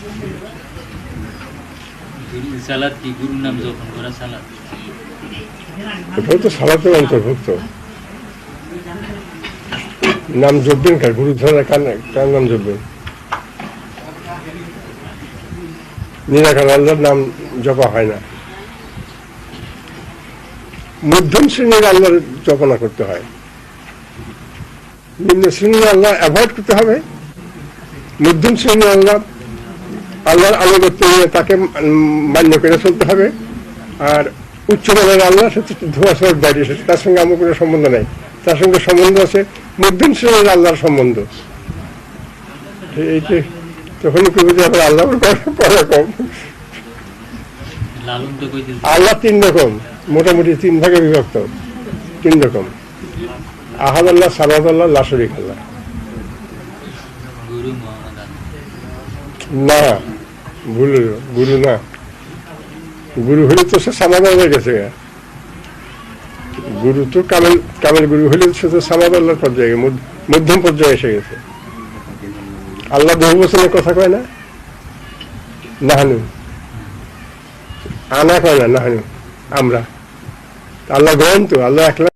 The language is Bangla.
নাম জপবেন কার গুরু কার? নাম? জপবেন নিরাকার আল্লাহর নাম জপা হয় না। মধ্যম শ্রেণির আল্লাহর জপনা করতে হয়। নিম্ন শ্রেণির আল্লাহ অ্যাভয়েড করতে হবে। মধ্যম শ্রেণির আল্লাহ আল্লাহর করতে নিয়ে তাকে মান্য করে চলতে হবে। আর উচ্চমানের আল্লাহ সে তো ধোয়া সর বাইরে এসেছে তার সঙ্গে আমার কোনো সম্বন্ধ নেই। তার সঙ্গে সম্বন্ধ আছে, মধ্যম শ্রেণির আল্লাহর সম্বন্ধ। এই যে তখন কি বুঝে আবার আল্লাহ পড়া কম? আল্লাহ তিন রকম, মোটামুটি তিন ভাগে বিভক্ত, তিন রকম। আহাদ আল্লাহ সালাদ আল্লাহ লাশরিক আল্লাহ। আলী। না। ভুল গুরু না। গুরু হলে তো সে সামাদ হয়ে গেছে গুরু তো কামেল কামেল গুরু হলে সে তো সামাদ আল্লাহর পর্যায়ে মধ্যম পর্যায়ে এসে গেছে। আল্লাহ বহু বছরের কথা কয় না? নাহানু। আনা কয় না? নাহানু। আমরা। আল্লাহ গ্রহণ তো, আল্লাহ একলা